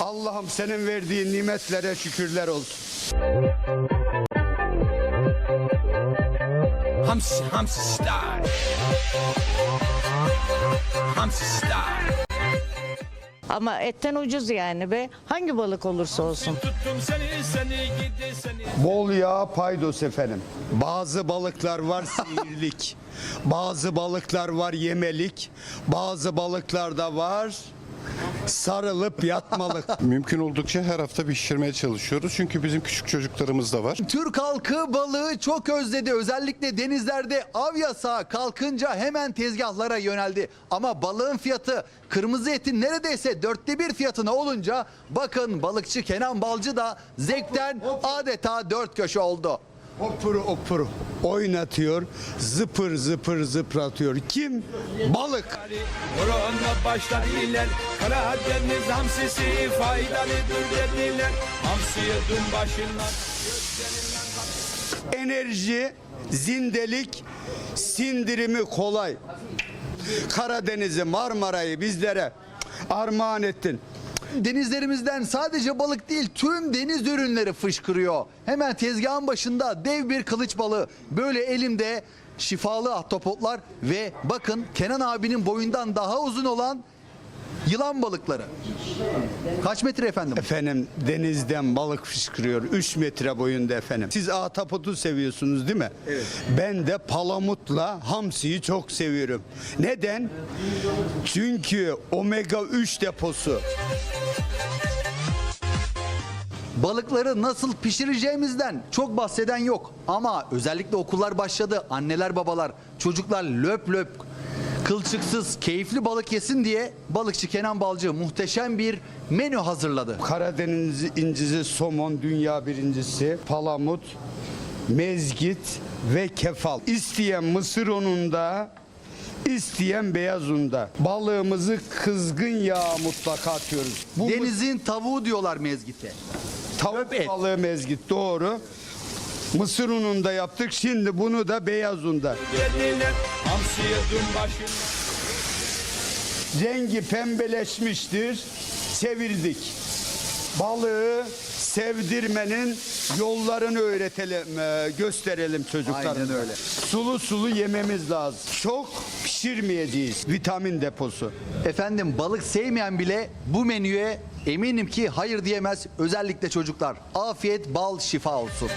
Allah'ım senin verdiğin nimetlere şükürler olsun. Hamsi Hamsi Star Hamsi Star Ama etten ucuz yani ve hangi balık olursa olsun. Bol yağ paydos efendim. Bazı balıklar var sihirlik. bazı balıklar var yemelik. Bazı balıklar da var sarılıp yatmalık. Mümkün oldukça her hafta pişirmeye çalışıyoruz. Çünkü bizim küçük çocuklarımız da var. Türk halkı balığı çok özledi. Özellikle denizlerde av yasağı kalkınca hemen tezgahlara yöneldi. Ama balığın fiyatı kırmızı etin neredeyse dörtte bir fiyatına olunca bakın balıkçı Kenan Balcı da zevkten adeta dört köşe oldu. Opuru opuru oynatıyor. Zıpır zıpır zıpratıyor. Kim? Balık. Korona başladı iler Karadeniz hamsisi faydalıdır dediler Hamsi yedim başından Enerji, zindelik, sindirimi kolay. Karadeniz'i, Marmara'yı bizlere armağan ettin. Denizlerimizden sadece balık değil tüm deniz ürünleri fışkırıyor. Hemen tezgahın başında dev bir kılıç balığı. Böyle elimde şifalı ahtapotlar ve bakın Kenan abinin boyundan daha uzun olan yılan balıkları. Kaç metre efendim? Efendim denizden balık fışkırıyor. 3 metre boyunda efendim. Siz ahtapotu seviyorsunuz değil mi? Evet. Ben de palamutla hamsiyi çok seviyorum. Neden? Çünkü omega 3 deposu. Balıkları nasıl pişireceğimizden çok bahseden yok. Ama özellikle okullar başladı. Anneler babalar çocuklar löp löp kılçıksız keyifli balık yesin diye balıkçı Kenan Balcı muhteşem bir menü hazırladı. Karadeniz incisi somon dünya birincisi, palamut, mezgit ve kefal. İsteyen mısır ununda, isteyen beyaz unda. Balığımızı kızgın yağa mutlaka atıyoruz. Bu Denizin tavuğu diyorlar mezgite. Tavuk et. balığı mezgit doğru. Mısır ununda yaptık. Şimdi bunu da beyaz unda. Rengi pembeleşmiştir. Çevirdik. Balığı sevdirmenin yollarını öğretelim, e, gösterelim çocuklarımıza. Aynen öyle. Sulu sulu yememiz lazım. Çok pişirmeyeceğiz. Vitamin deposu. Efendim balık sevmeyen bile bu menüye eminim ki hayır diyemez. Özellikle çocuklar. Afiyet bal şifa olsun.